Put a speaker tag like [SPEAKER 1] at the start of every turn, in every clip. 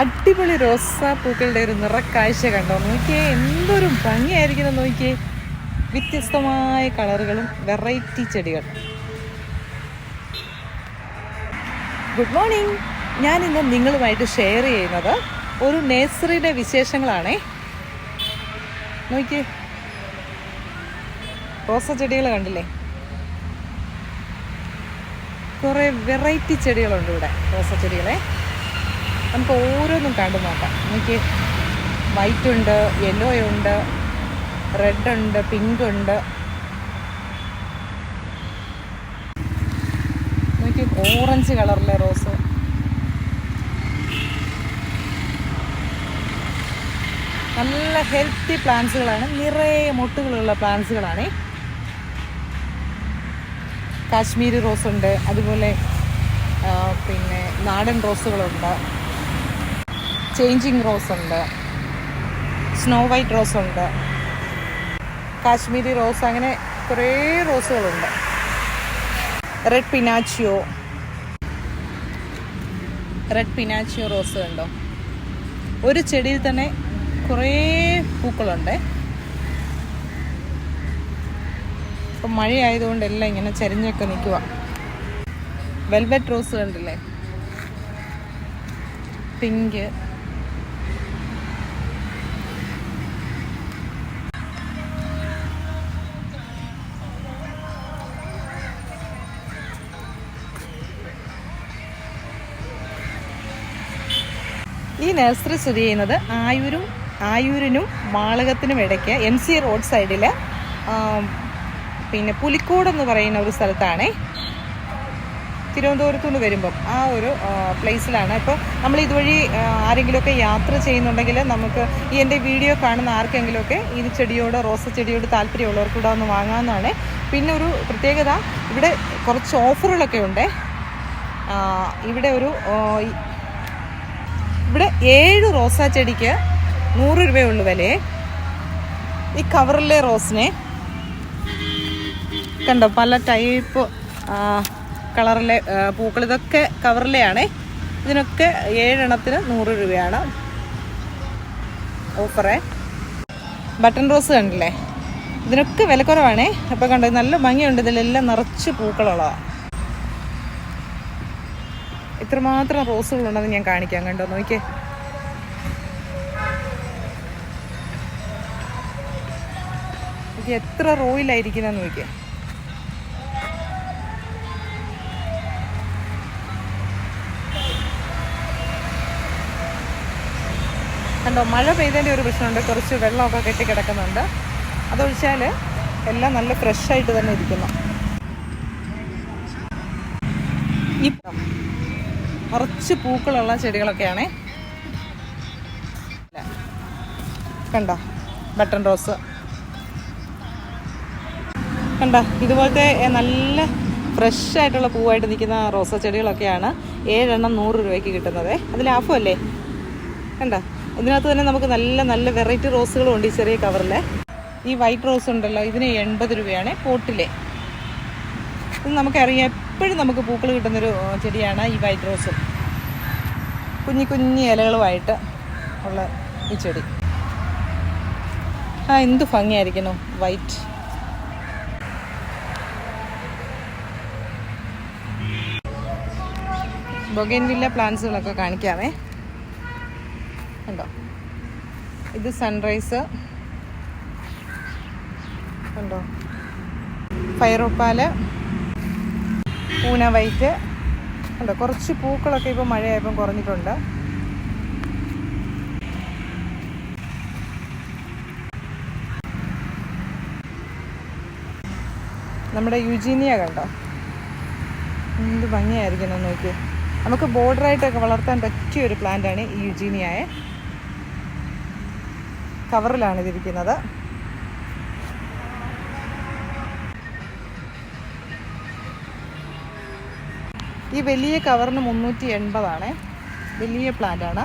[SPEAKER 1] അടിപൊളി റോസാപ്പൂക്കളുടെ ഒരു നിറക്കാഴ്ച കണ്ടോ? നോക്കിയേ എന്തൊരു ഭംഗിയായിരിക്കുന്നു നോക്കിയേ. വ്യത്യസ്തമായ കളറുകളും വെറൈറ്റി ചെടികൾ ഗുഡ് മോർണിംഗ് ഞാൻ ഇന്ന് നിങ്ങളുമായിട്ട് ഷെയർ ചെയ്യുന്നത് ഒരു നേഴ്സറിയുടെ വിശേഷങ്ങളാണേ. നോക്കിയേ. റോസ ചെടികൾ കണ്ടില്ലേ? കുറേ വെറൈറ്റി ചെടികളുണ്ട് ഇവിടെ റോസ ചെടികളെ. നമുക്ക് ഓരോന്നും കണ്ടു നോക്കാം. എനിക്ക് വൈറ്റ് ഉണ്ട് യെല്ലോ ഉണ്ട് റെഡ് ഉണ്ട് പിങ്ക് ഉണ്ട്. എനിക്ക് ഓറഞ്ച് കളറിലെ റോസ് നല്ല ഹെൽത്തി പ്ലാന്റ്സുകളാണ് നിറയെ മൊട്ടുകളുള്ള പ്ലാന്റ്സുകളാണ് കാശ്മീരി റോസ് ഉണ്ട്. അതുപോലെ പിന്നെ നാടൻ റോസുകളുണ്ട് ചേഞ്ചിങ് റോസ് ഉണ്ട്. സ്നോ വൈറ്റ് റോസ് ഉണ്ട്. കാശ്മീരി റോസ് അങ്ങനെ കുറേ റോസുകളുണ്ട്. Red Pinocchio red Pinocchio rose കണ്ടോ? ഒരു ചെടിയിൽ തന്നെ കുറേ പൂക്കളുണ്ട്. ഇപ്പം മഴയായതുകൊണ്ട് എല്ലാം ഇങ്ങനെ ചരിഞ്ഞൊക്കെ നിൽക്കുക വെൽവെറ്റ് റോസ് കണ്ടില്ലേ? പിങ്ക് നഴ്സറി സ്ഥിതി ചെയ്യുന്നത് ആയൂരും ആയൂരിനും മാളകത്തിനും ഇടയ്ക്ക് എം സി റോഡ് സൈഡിൽ പിന്നെ പുലിക്കോട് എന്ന് പറയുന്ന ഒരു സ്ഥലത്താണേ. തിരുവനന്തപുരത്തു നിന്ന് വരുമ്പം ആ ഒരു പ്ലേസിലാണ് ഇപ്പോൾ നമ്മൾ ഇതുവഴി ആരെങ്കിലുമൊക്കെ യാത്ര ചെയ്യുന്നുണ്ടെങ്കിൽ നമുക്ക് ഈ എന്റെ വീഡിയോ കാണുന്ന ആർക്കെങ്കിലുമൊക്കെ ഈ ചെടിയോട് റോസ ചെടിയോട് താല്പര്യമുള്ളവർക്ക് ഇവിടെ ഒന്ന് വാങ്ങാമെന്നാണ് പിന്നെ ഒരു പ്രത്യേകത ഇവിടെ കുറച്ച് ഓഫറുകളൊക്കെ ഉണ്ട്. ഇവിടെ ഒരു ഇവിടെ ഏഴ് റോസാ ചെടിക്ക് നൂറ് രൂപയുള്ളൂ വിലയെ. ഈ കവറിലെ റോസിനെ കണ്ടോ പല ടൈപ്പ് കളറിലെ പൂക്കൾ. ഇതൊക്കെ കവറിലെയാണേ. ഇതിനൊക്കെ ഏഴെണ്ണത്തിന് നൂറ് രൂപയാണ് ഓഫറേ. ബട്ടൺ റോസ് കണ്ടില്ലേ? ഇതിനൊക്കെ വിലക്കുറവാണേ അപ്പോൾ കണ്ടോ നല്ല ഭംഗിയുണ്ട്. ഇതിലെല്ലാം നിറച്ച് പൂക്കളുള്ളതാണ് ഇത്രമാത്രം റോസുകളുണ്ടെന്ന് ഞാൻ കാണിക്കാം കണ്ടോ? നോക്കിയേ. ഇത് എത്ര റോയിലായിരിക്കുന്ന നോക്കിയേ. കണ്ടോ മഴ പെയ്തതിന്റെ ഒരു പ്രശ്നമുണ്ട്. കുറച്ച് വെള്ളമൊക്കെ കെട്ടിക്കിടക്കുന്നുണ്ട് അതൊഴിച്ചാൽ എല്ലാം നല്ല ഫ്രഷായിട്ട് തന്നെ ഇരിക്കുന്നു. ഈ നിറച്ച് പൂക്കളുള്ള ചെടികളൊക്കെയാണേ. കണ്ടോ? Button rose. കണ്ടോ? ഇതുപോലത്തെ നല്ല ഫ്രഷ് ആയിട്ടുള്ള പൂവായിട്ട് നിൽക്കുന്ന റോസ ചെടികളൊക്കെയാണ് ഏഴെണ്ണം നൂറ് രൂപയ്ക്ക് കിട്ടുന്നത്. അത് ലാഭമല്ലേ കണ്ടോ? ഇതിനകത്ത് തന്നെ നമുക്ക് നല്ല നല്ല വെറൈറ്റി റോസുകളും ഉണ്ട് ഈ ചെറിയ കവറിൽ. ഈ വൈറ്റ് റോസ് ഉണ്ടല്ലോ ഇതിന് എൺപത് രൂപയാണ് പോട്ടിലെ. ഇത് നമുക്കറിയാം എപ്പോഴും നമുക്ക് പൂക്കൾ കിട്ടുന്നൊരു ചെടിയാണ് ഈ വൈറ്റ് റോസ്. കുഞ്ഞി കുഞ്ഞി ഇലകളുമായിട്ട് ഉള്ള ഈ ചെടി. ആ എന്ത് ഭംഗിയായിരിക്കുന്നു വൈറ്റ്. ബൊഗൈൻവില്ല പ്ലാന്റ്സുകളൊക്കെ കാണിക്കാമേ ഉണ്ടോ ഇത് സൺറൈസ്. ഉണ്ടോ ഫയറോപ്പാൽ പൂന വൈറ്റ്. അല്ല കുറച്ച് പൂക്കളൊക്കെ ഇപ്പോൾ മഴയായപ്പം കുറഞ്ഞിട്ടുണ്ട്. നമ്മുടെ യുജീനിയ കണ്ടോ? എന്ത് ഭംഗിയായിരിക്കണം നോക്കി നമുക്ക് ബോർഡറായിട്ടൊക്കെ വളർത്താൻ പറ്റിയ ഒരു പ്ലാന്റാണ് ഈ യുജീനിയായ. കവറിലാണ് ഈ വലിയ കവറിന് മുന്നൂറ്റി എൺപതാണേ വലിയ പ്ലാന്റാണ്.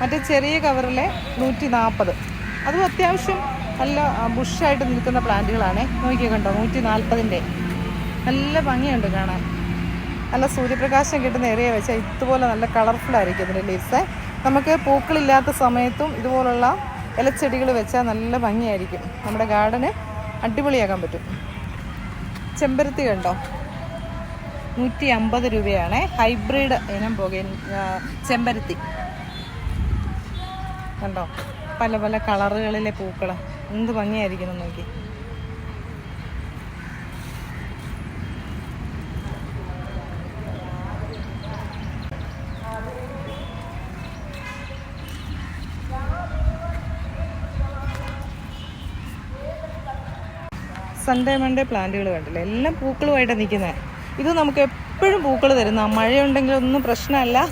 [SPEAKER 1] മറ്റേ ചെറിയ കവറിലെ നൂറ്റി നാൽപ്പത് അതും അത്യാവശ്യം നല്ല ബുഷായിട്ട് നിൽക്കുന്ന പ്ലാന്റുകളാണ്. നോക്കിയാൽ കണ്ടോ നൂറ്റി നാൽപ്പതിന്റെ നല്ല ഭംഗിയുണ്ട് കാണാൻ. നല്ല സൂര്യപ്രകാശം കിട്ടുന്ന ഏരിയ വെച്ചാൽ ഇതുപോലെ നല്ല കളർഫുൾ ആയിരിക്കും ഇതിന്റെ ലീവ്സ്. നമുക്ക് പൂക്കളില്ലാത്ത സമയത്തും ഇതുപോലുള്ള ഇലച്ചെടികൾ വെച്ചാൽ നല്ല ഭംഗിയായിരിക്കും. നമ്മുടെ ഗാർഡന് അടിപൊളിയാക്കാൻ പറ്റും. ചെമ്പരത്തി കണ്ടോ? നൂറ്റി അമ്പത് രൂപയാണ് ഹൈബ്രിഡ് ഇനം പുകയൻ ചെമ്പരത്തി. കണ്ടോ? പല പല കളറുകളിലെ പൂക്കൾ എന്ത് ഭംഗിയായിരിക്കുന്നു നോക്കി. സൺഡേ മൺഡേ പ്ലാന്റുകൾ കണ്ടില്ല? എല്ലാം പൂക്കളുമായിട്ടാണ് നിൽക്കുന്നത് ഇത് നമുക്ക് എപ്പോഴും പൂക്കൾ തരുന്ന മഴയുണ്ടെങ്കിൽ ഒന്നും പ്രശ്നമല്ല.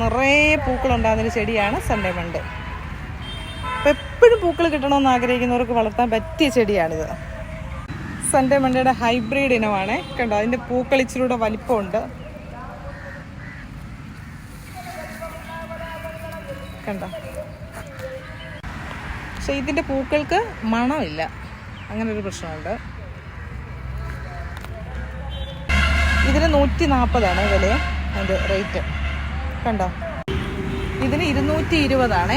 [SPEAKER 1] നിറയെ പൂക്കളുണ്ടാകുന്നൊരു ചെടിയാണ് സൺഡേ മണ്ട് അപ്പം എപ്പോഴും പൂക്കൾ കിട്ടണമെന്ന് ആഗ്രഹിക്കുന്നവർക്ക് വളർത്താൻ പറ്റിയ ചെടിയാണിത്. സൺഡേ മണ്ടയുടെ ഹൈബ്രിഡ് ഇനമാണ്. കണ്ടോ? അതിന്റെ പൂക്കൾ ഇച്ചിലൂടെ വലിപ്പമുണ്ട്. കണ്ടോ? പക്ഷെ ഇതിന്റെ പൂക്കൾക്ക് മണമില്ല. അങ്ങനൊരു പ്രശ്നമുണ്ട്. ഇതിന് നൂറ്റി നാൽപ്പതാണ് വില അത് റേറ്റ്. കണ്ടോ? ഇതിന് ഇരുന്നൂറ്റി ഇരുപതാണേ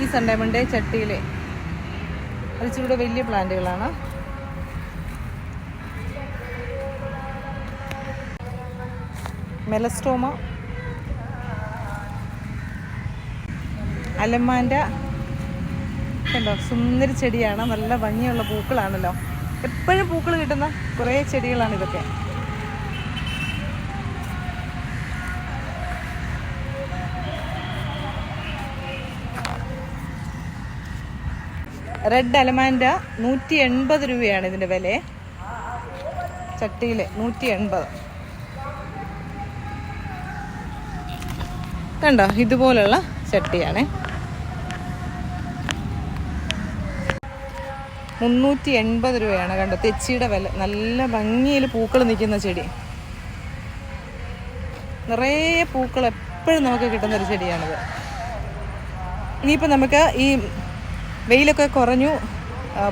[SPEAKER 1] ഈ സൺഡേ മൺഡേ ചട്ടിയിലെ. അത് ഇച്ചിരി വലിയ പ്ലാന്റുകളാണ്. മെലസ്ട്രോമ അലമാന്റെ കണ്ടോ? സുന്ദരി ചെടിയാണ്. നല്ല ഭംഗിയുള്ള പൂക്കളാണല്ലോ. എപ്പോഴും പൂക്കൾ കിട്ടുന്ന കുറേ ചെടികളാണ് ഇതൊക്കെ. റെഡ് അലമാൻഡ നൂറ്റി എൺപത് രൂപയാണ് ഇതിന്റെ വില. ചട്ടിയിൽ നൂറ്റി എൺപത് കണ്ടോ? ഇതുപോലുള്ള ചട്ടിയാണ്. മുന്നൂറ്റി എൺപത് രൂപയാണ് കണ്ടോ? തെച്ചിയുടെ വില. നല്ല ഭംഗിയിൽ പൂക്കൾ നിൽക്കുന്ന ചെടി. നിറയെ പൂക്കൾ എപ്പോഴും നമുക്ക് കിട്ടുന്ന ഒരു ചെടിയാണിത്. ഇനിയിപ്പോൾ നമുക്ക് ഈ വെയിലൊക്കെ കുറഞ്ഞു.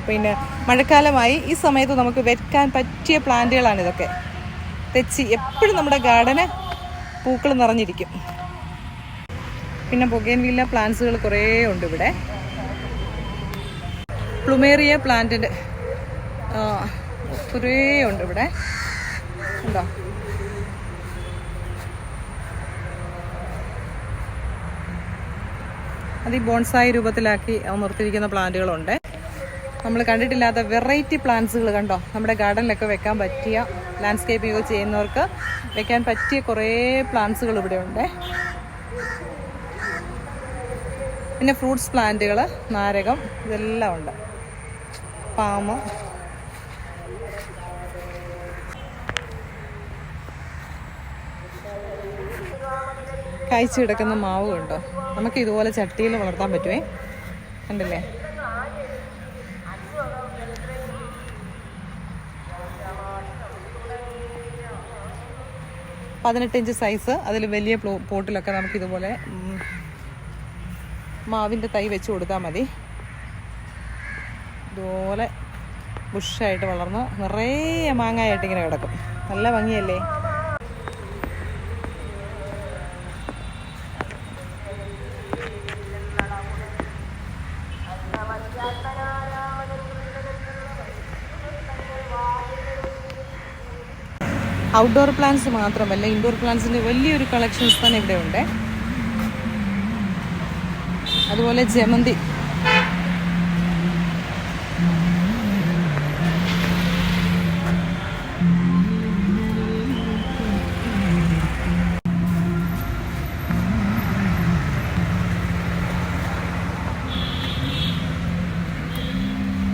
[SPEAKER 1] പിന്നെ മഴക്കാലമായി. ഈ സമയത്ത് നമുക്ക് വെക്കാൻ പറ്റിയ പ്ലാന്റുകളാണ് ഇതൊക്കെ. തെച്ചി എപ്പോഴും നമ്മുടെ ഗാർഡന് പൂക്കൾ നിറഞ്ഞിരിക്കും. പിന്നെ ബൊഗേൻവില്ല പ്ലാന്റ്സുകൾ കുറേ ഉണ്ട് ഇവിടെ. പ്ലുമേറിയ പ്ലാന്റിന്റെ കുറേ ഉണ്ട് ഇവിടെ. ഉണ്ടോ? അത് ഈ ബോൺസായി രൂപത്തിലാക്കി നിർത്തിയിരിക്കുന്ന പ്ലാന്റുകളുണ്ട്. നമ്മൾ കണ്ടിട്ടില്ലാത്ത വെറൈറ്റി പ്ലാന്റ്സുകൾ കണ്ടോ? നമ്മുടെ ഗാർഡനിലൊക്കെ വെക്കാൻ പറ്റിയ ലാൻഡ്സ്കേപ്പിംഗ് ചെയ്യുന്നവർക്ക് വെക്കാൻ പറ്റിയ കുറേ പ്ലാന്റ്സുകൾ ഇവിടെ ഉണ്ട് പിന്നെ ഫ്രൂട്ട്സ് പ്ലാന്റുകൾ നാരകം ഇതെല്ലാം ഉണ്ട്. പാമ്പ് കായ്ച്ചു കിടക്കുന്ന മാവ് കണ്ടോ? നമുക്ക് ഇതുപോലെ ചട്ടിയിൽ വളർത്താൻ പറ്റുമേ കണ്ടില്ലേ? പതിനെട്ട് ഇഞ്ച് സൈസ് അതിൽ വലിയ പോട്ടിലൊക്കെ നമുക്ക് ഇതുപോലെ മാവിന്റെ തൈ വെച്ച് കൊടുത്താൽ മതി. ഇതുപോലെ ബുഷായിട്ട് വളർന്ന് നിറയെ മാങ്ങായിട്ട് ഇങ്ങനെ കിടക്കും. നല്ല ഭംഗിയല്ലേ? ഔട്ട്ഡോർ പ്ലാന്റ്സ് മാത്രമല്ല ഇൻഡോർ പ്ലാന്റ്സിന്റെ വലിയൊരു കളക്ഷൻസ് തന്നെ ഇവിടെ ഉണ്ട് അതുപോലെ ജമന്തി.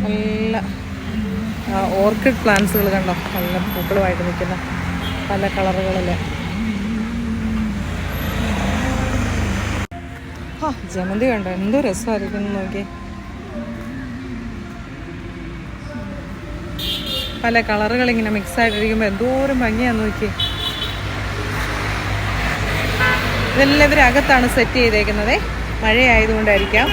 [SPEAKER 1] നല്ല ഓർക്കിഡ് പ്ലാന്റ്സുകൾ കണ്ടോ? നല്ല പൂക്കളുമായിട്ട് നിൽക്കുന്ന. പല കളറുകളിൽ ജമന്തി കണ്ടോ? എന്തോ രസമായിരിക്കും നോക്കി പല കളറുകൾ ഇങ്ങനെ മിക്സ് ആയിട്ടിരിക്കുമ്പോൾ എന്തോരം ഭംഗിയാന്ന് നോക്കി ഇതെല്ലാം ഇവരകത്താണ് സെറ്റ് ചെയ്തേക്കുന്നത്. മഴയായതുകൊണ്ടായിരിക്കാം.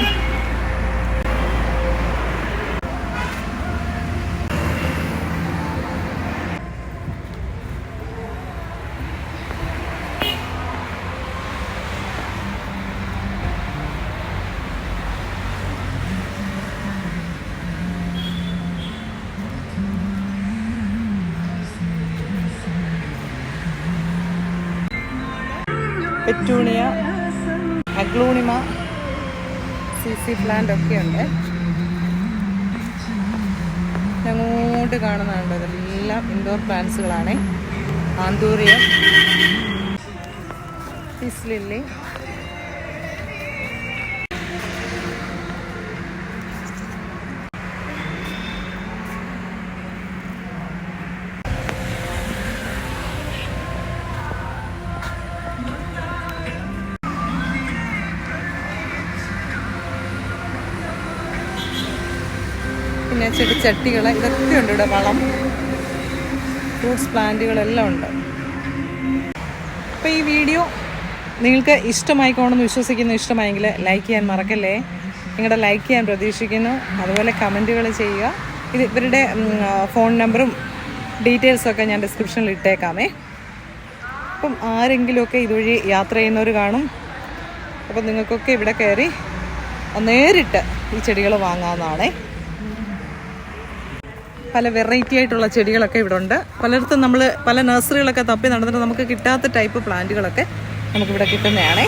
[SPEAKER 1] Petunia aglaonema C C plant ഒക്കെ ഉണ്ട്. ഞങ്ങോട്ട് കാണുന്നുണ്ട് അതെല്ലാം ഇൻഡോർ പ്ലാന്റ്സുകളാണ് ആന്തൂറിയം പീസ് ലില്ലി പിന്നെ ചെടിച്ചട്ടികൾ ഇതൊക്കെ ഉണ്ട് ഇവിടെ വളം. ഫ്രൂട്ട്സ് പ്ലാന്റുകളെല്ലാം ഉണ്ട്. അപ്പോൾ ഈ വീഡിയോ നിങ്ങൾക്ക് ഇഷ്ടമായിക്കോണമെന്ന് വിശ്വസിക്കുന്നു. ഇഷ്ടമായെങ്കിൽ ലൈക്ക് ചെയ്യാൻ മറക്കല്ലേ? നിങ്ങളുടെ ലൈക്ക് ചെയ്യാൻ പ്രതീക്ഷിക്കുന്നു. അതുപോലെ കമന്റുകൾ ചെയ്യുക. ഇത് ഇവരുടെ ഫോൺ നമ്പറും ഡീറ്റെയിൽസൊക്കെ ഞാൻ ഡിസ്ക്രിപ്ഷനിൽ ഇട്ടേക്കാമേ. അപ്പം ആരെങ്കിലുമൊക്കെ ഇതുവഴി യാത്ര ചെയ്യുന്നവർ കാണും. അപ്പം നിങ്ങൾക്കൊക്കെ ഇവിടെ കയറി നേരിട്ട് ഈ ചെടികൾ വാങ്ങാവുന്നതാണേ. പല വെറൈറ്റി ആയിട്ടുള്ള ചെടികളൊക്കെ ഇവിടെ ഉണ്ട് പലയിടത്തും നമ്മൾ പല നഴ്സറികളൊക്കെ തപ്പി നടന്നിട്ട് നമുക്ക് കിട്ടാത്ത ടൈപ്പ് പ്ലാന്റുകളൊക്കെ നമുക്കിവിടെ കിട്ടുന്നതാണേ.